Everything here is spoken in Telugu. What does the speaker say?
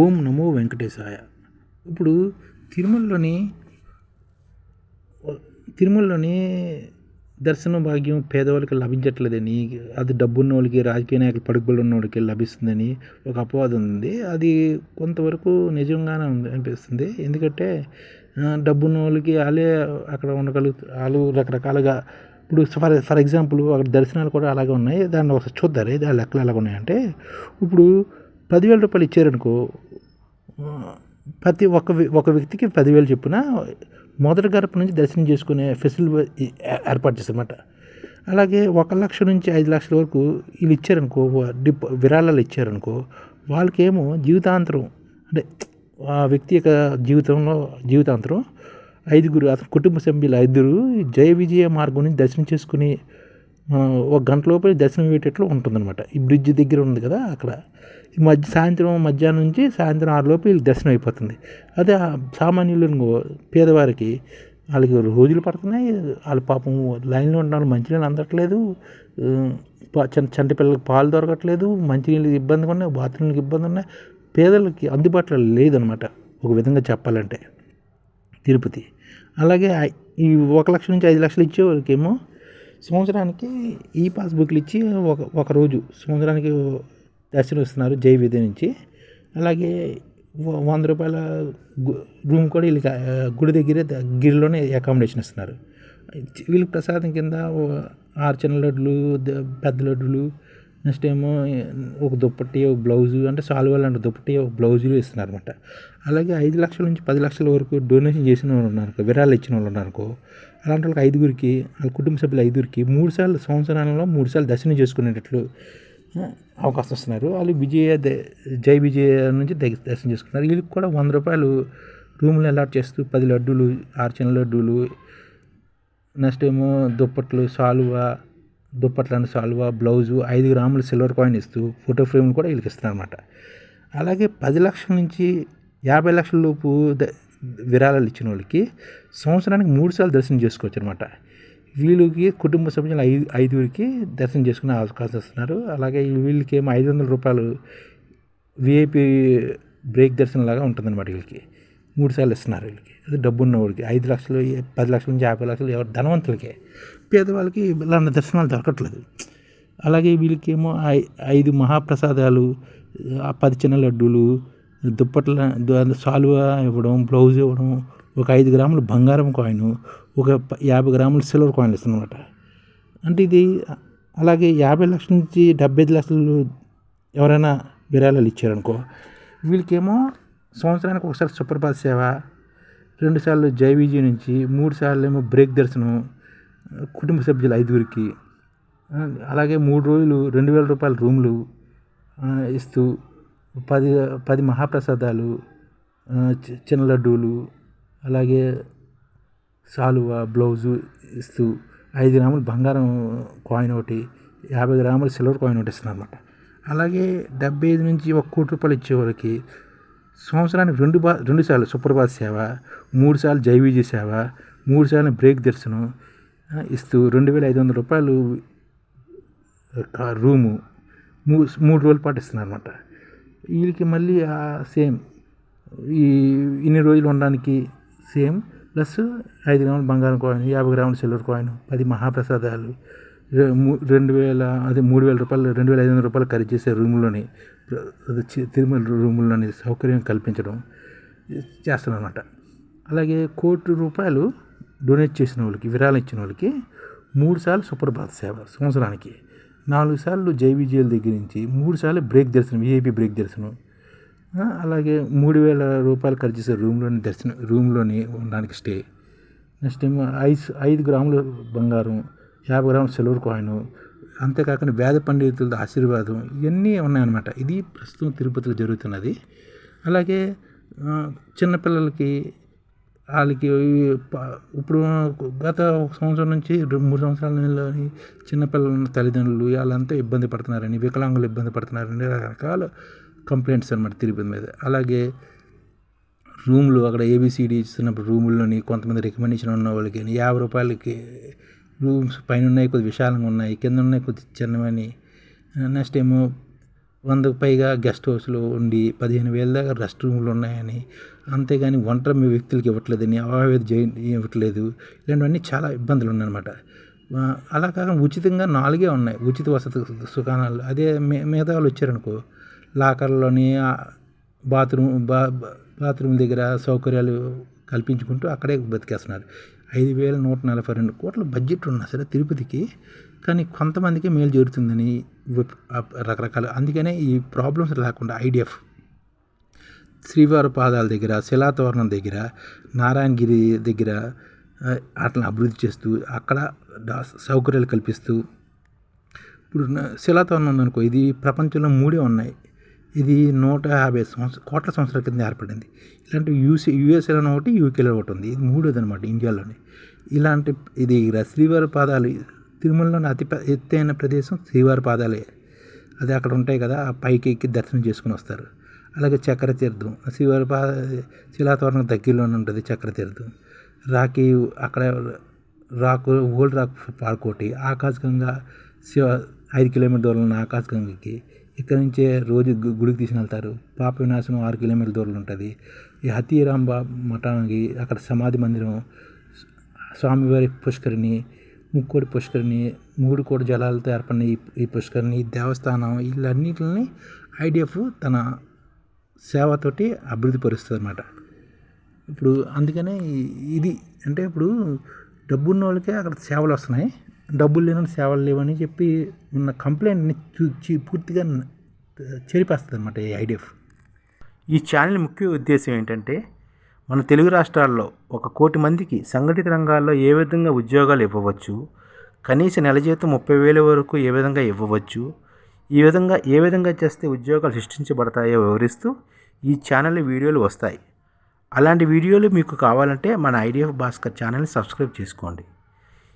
ఓం నమో వెంకటేశాయ. ఇప్పుడు తిరుమలలోని తిరుమలలోని దర్శన భాగ్యం పేదవాళ్ళకి లభించట్లేదని అది డబ్బున్న వాళ్ళకి రాజకీయ నాయకులు పడుకుబడి ఉన్న వాళ్ళకి లభిస్తుందని ఒక అపవాదం ఉంది. అది కొంతవరకు నిజంగానే ఉంది అనిపిస్తుంది. ఎందుకంటే డబ్బున్న వాళ్ళకి వాళ్ళే అక్కడ ఉండగలుగుతారు వాళ్ళు రకరకాలుగా ఇప్పుడు ఫర్ ఫర్ ఎగ్జాంపుల్ అక్కడ దర్శనాలు కూడా అలాగే ఉన్నాయి. దాన్ని ఒకసారి చూద్దారు దాని లెక్కలు ఎలాగ ఉన్నాయంటే ఇప్పుడు పదివేల రూపాయలు ఇచ్చారనుకో ప్రతి ఒక్క ఒక వ్యక్తికి పదివేలు చొప్పున మొదటి గడప నుంచి దర్శనం చేసుకునే ఫెసిలిటీ ఏర్పాటు చేస్తారన్నమాట అలాగే ఒక లక్ష నుంచి ఐదు లక్షల వరకు వీళ్ళు ఇచ్చారనుకో డిప్ విరాళాలు ఇచ్చారనుకో వాళ్ళకేమో జీవితాంతరం అంటే ఆ వ్యక్తి యొక్క జీవితంలో జీవితాంతరం ఐదుగురు అతని కుటుంబ సభ్యులు ఐదుగురు జయ విజయ మార్గం నుంచి దర్శనం చేసుకుని ఒక గంట లోపల దర్శనం అయ్యేటట్లు ఉంటుందన్నమాట. ఈ బ్రిడ్జ్ దగ్గర ఉంది కదా అక్కడ. మధ్య సాయంత్రం మధ్యాహ్నం నుంచి సాయంత్రం ఆరులోపు వీళ్ళకి దర్శనం అయిపోతుంది. అదే సామాన్యులు పేదవారికి వాళ్ళకి రోజులు పడుతున్నాయి. వాళ్ళ పాపం లైన్లో ఉండడం మంచినీళ్ళు అందట్లేదు. చంటి పిల్లలకి పాలు దొరకట్లేదు. మంచినీళ్ళకి ఇబ్బందిగా ఉన్నాయి. బాత్రూమ్కి ఇబ్బంది ఉన్నాయి. పేదలకి అందుబాటులో లేదనమాట. ఒక విధంగా చెప్పాలంటే తిరుపతి. అలాగే ఈ ఒక లక్ష నుంచి ఐదు లక్షలు ఇచ్చే వాళ్ళకేమో సంవత్సరానికి ఈ పాస్బుక్లు ఇచ్చి ఒక ఒక రోజు సంవత్సరానికి దర్శనం ఇస్తున్నారు జై విద్య నుంచి. అలాగే వంద రూపాయల రూమ్ కూడా వీళ్ళకి గుడి దగ్గరే గిరిలోనే అకామిడేషన్ ఇస్తున్నారు. వీళ్ళకి ప్రసాదం కింద ఆరు చిన్న లడ్లు పెద్ద లడ్డులు నెక్స్ట్ ఏమో ఒక దుప్పటి ఒక బ్లౌజు అంటే సాల్వాలు లాంటి దుప్పటి ఒక బ్లౌజులు ఇస్తున్నారు అనమాట అలాగే ఐదు లక్షల నుంచి పది లక్షల వరకు డొనేషన్ చేసిన వాళ్ళు ఉన్నారు విరాళాలు ఇచ్చిన వాళ్ళు ఉన్నారు అలాంటి వాళ్ళకి ఐదుగురికి వాళ్ళ కుటుంబ సభ్యులు ఐదుగురికి మూడు సార్లు సంవత్సరాలలో మూడు సార్లు దర్శనం చేసుకునేటట్లు అవకాశం ఇస్తున్నారు. వాళ్ళు విజయ జై విజయ నుంచి దర్శనం చేసుకున్నారు వీళ్ళకి కూడా వంద రూపాయలు రూములు అలాట్ చేస్తూ పది లడ్డూలు ఆరు చిన్న లడ్డూలు నెక్స్ట్ ఏమో దుప్పట్లు సాల్వా దుప్పట్లను సాల్వా బ్లౌజు ఐదు గ్రాములు సిల్వర్ కాయిన్ ఇస్తూ ఫోటో ఫ్రేమ్లు కూడా వీళ్ళకి ఇస్తున్నారన్నమాట. అలాగే పది లక్షల నుంచి యాభై లక్షల లోపు విరాళాలు ఇచ్చిన వాళ్ళకి సంవత్సరానికి మూడు సార్లు దర్శనం చేసుకోవచ్చు అనమాట వీళ్ళకి కుటుంబ సభ్యులు ఐదు ఐదుగురికి దర్శనం చేసుకునే అవకాశం ఇస్తున్నారు. అలాగే వీళ్ళకి ఏమో ఐదు వందల రూపాయలు విఐపి బ్రేక్ దర్శనం లాగా ఉంటుందన్నమాట వీళ్ళకి. మూడు సార్లు ఇస్తున్నారు వీళ్ళకి. అది డబ్బు ఉన్న ఐదు లక్షలు పది లక్షల నుంచి యాభై లక్షలు ఎవరు ధనవంతులకే. పేదవాళ్ళకి ఇలాంటి దర్శనాలు దొరకట్లేదు. అలాగే వీళ్ళకి ఏమో ఐదు మహాప్రసాదాలు పది చిన్న లడ్డూలు దుప్పట్ల సాలువ ఇవ్వడం బ్లౌజ్ ఇవ్వడం ఒక ఐదు గ్రాములు బంగారం కాయిన్ ఒక యాభై గ్రాములు సిల్వర్ కాయిన్ ఇస్తున్నమాట అంటే ఇది అలాగే యాభై లక్షల నుంచి డెబ్బై ఐదు లక్షలు ఎవరైనా విరాళాలు ఇచ్చారనుకో వీళ్ళకేమో సంవత్సరానికి ఒకసారి సుప్రభాత్ సేవ రెండుసార్లు జై నుంచి మూడు సార్లు ఏమో బ్రేక్ దర్శనం కుటుంబ సభ్యులు ఐదుగురికి అలాగే మూడు రోజులు రెండు వేల రూపాయల రూములు ఇస్తూ పది పది మహాప్రసాదాలు చిన్న లడ్డూలు అలాగే శాలువా బ్లౌజు ఇస్తూ ఐదు గ్రాములు బంగారం కాయిన్ ఒకటి యాభై గ్రాములు సిల్వర్ కాయిన్ ఒకటి ఇస్తున్నారు అనమాట అలాగే డెబ్బై ఐదు నుంచి ఒక కోటి రూపాయలు ఇచ్చేవాళ్ళకి సంవత్సరానికి రెండు బా రెండు సార్లు సుప్రభాత్ సేవ మూడు సార్లు జై సేవ మూడు సార్లు బ్రేక్ దర్శనం ఇస్తూ రెండు వేల ఐదు వందల రూపాయలు రూము మూడు రోజుల పాటు ఇస్తున్నారు అనమాట వీళ్ళకి మళ్ళీ సేమ్ ఈ ఇన్ని రోజులు ఉండడానికి సేమ్. ప్లస్ ఐదు గ్రాముల బంగారం కాయిన్ యాభై గ్రాముల సిల్వర్ కాయిన్ పది మహాప్రసాదాలు. రెండు వేల అదే మూడు వేల రూపాయలు రెండు వేల ఐదు వందల రూపాయలు ఖరీదు చేసే రూముల్లోని తిరుమల రూముల్లోని సౌకర్యం కల్పించడం చేస్తారనమాట అలాగే కోటి రూపాయలు డొనేట్ చేసిన వాళ్ళకి విరాళం ఇచ్చిన వాళ్ళకి మూడు సార్లు సుప్రభాత్ సేవ సంవత్సరానికి. నాలుగు సార్లు జై దగ్గర నుంచి మూడు సార్లు బ్రేక్ దర్శనం విఐపి బ్రేక్ దర్శనం. అలాగే మూడు వేల రూపాయలు ఖర్చు చేసే రూమ్లోని దర్శనం రూమ్లోని ఉండడానికి స్టే. నెక్స్ట్ ఏమో ఐదు ఐదు గ్రాములు బంగారం యాభై గ్రాముల సిల్వర్ కాయిన్ అంతేకాకుండా వేద పండితుల ఆశీర్వాదం ఇవన్నీ ఉన్నాయన్నమాట. ఇది ప్రస్తుతం తిరుపతిలో జరుగుతున్నది. అలాగే చిన్నపిల్లలకి వాళ్ళకి ఇప్పుడు గత ఒక సంవత్సరం నుంచి మూడు సంవత్సరాల చిన్నపిల్లల తల్లిదండ్రులు వాళ్ళంతా ఇబ్బంది పడుతున్నారని వికలాంగులు ఇబ్బంది పడుతున్నారని రకరకాల కంప్లైంట్స్ అనమాట తిరుపతి మీద. అలాగే రూమ్లు అక్కడ ఏబిసిడి ఇస్తున్నప్పుడు రూముల్లోని కొంతమంది రికమెండేషన్ ఉన్న వాళ్ళకి యాభై రూపాయలకి రూమ్స్ పైన ఉన్నాయి కొద్ది విశాలంగా ఉన్నాయి కింద ఉన్నాయి కొద్ది చిన్నవని నెక్స్ట్ ఏమో వందకు పైగా గెస్ట్ హౌస్లో ఉండి పదిహేను వేల దాకా రెస్ట్ రూమ్లు ఉన్నాయని. అంతేగాని ఒంటరి వ్యక్తులకి ఇవ్వట్లేదని అవావేది జై ఇవ్వట్లేదు. ఇలాంటివన్నీ చాలా ఇబ్బందులు ఉన్నాయన్నమాట. అలా కాకుండా ఉచితంగా నాలుగే ఉన్నాయి ఉచిత వసతి సుఖానాలు. అదే మిగతా వాళ్ళు వచ్చారనుకో లాకర్లోని బాత్రూమ్ బా బాత్రూమ్ దగ్గర సౌకర్యాలు కల్పించుకుంటూ అక్కడే బతికేస్తున్నారు. ఐదు వేల నూట నలభై రెండు కోట్ల బడ్జెట్ ఉన్నా సరే తిరుపతికి కానీ కొంతమందికి మేలు జరుగుతుందని రకరకాల. అందుకనే ఈ ప్రాబ్లమ్స్ లేకుండా ఐడిఎఫ్ శ్రీవారి పాదాల దగ్గర శిలాతోరణం దగ్గర నారాయణగిరి దగ్గర ఆ, వాటిని అభివృద్ధి చేస్తూ అక్కడ సౌకర్యాలు కల్పిస్తూ ఇప్పుడు శిలాతోరణం ఉందనుకో ఇది ప్రపంచంలో మూడే ఉన్నాయి. ఇది నూట యాభై సంవత్సర కోట్ల సంవత్సరాల కింద ఏర్పడింది. ఇలాంటి యూసీ యూఎస్ఏలో ఒకటి యూకేలో ఒకటి ఉంది. ఇది మూడోది అనమాట ఇండియాలోని. ఇలాంటి ఇది శ్రీవారి పాదాలు తిరుమలలోని అతి ఎత్తైన ప్రదేశం శ్రీవారి పాదాలే. అది అక్కడ ఉంటాయి కదా ఆ పైకి ఎక్కి దర్శనం చేసుకుని వస్తారు. అలాగే చక్ర తీర్థం శ్రీవారి పాద శిలాతోరణం దగ్గరలోనే ఉంటుంది చక్ర తీర్థం రాకి అక్కడ రాకు ఓల్డ్ రాక్ పాడుకోటి ఆకాశగంగా శివ ఐదు కిలోమీటర్ దూరంలో ఉన్న ఆకాశగంగకి. ఇక్కడ నుంచే రోజు గు- గుడికి తీసుకుని వెళ్తారు పాప వినాశనం ఆరు కిలోమీటర్ల దూరంలో ఉంటుంది. ఈ హతీరాంబ మఠానికి అక్కడ సమాధి మందిరం స్వామివారి పుష్కరిణి ముక్కోడి పుష్కరిణి మూడు కోటి జలాలతో ఏర్పడిన ఈ పుష్కరిణి ఈ దేవస్థానం వీళ్ళన్నిటిని ఐడిఎఫ్ తన సేవతోటి అభివృద్ధి పరుస్తుంది అనమాట ఇప్పుడు అందుకనే ఇది అంటే ఇప్పుడు డబ్బున్న వాళ్ళకే అక్కడ సేవలు వస్తున్నాయి. డబ్బులు లేని సేవలు లేవని చెప్పి ఉన్న కంప్లైంట్ని చూచి పూర్తిగా చెరిపేస్తుంది అనమాట ఈ ఐడిఎఫ్. ఈ ఛానల్ ముఖ్య ఉద్దేశం ఏంటంటే మన తెలుగు రాష్ట్రాల్లో ఒక కోటి మందికి సంఘటిత రంగాల్లో ఏ విధంగా ఉద్యోగాలు ఇవ్వవచ్చు కనీస నెల జీతం ముప్పై వేల వరకు ఏ విధంగా ఇవ్వవచ్చు ఈ విధంగా ఏ విధంగా చేస్తే ఉద్యోగాలు సృష్టించబడతాయో వివరిస్తూ ఈ ఛానల్ వీడియోలు వస్తాయి. అలాంటి వీడియోలు మీకు కావాలంటే మన ఐడిఎఫ్ భాస్కర్ ఛానల్ని సబ్స్క్రైబ్ చేసుకోండి.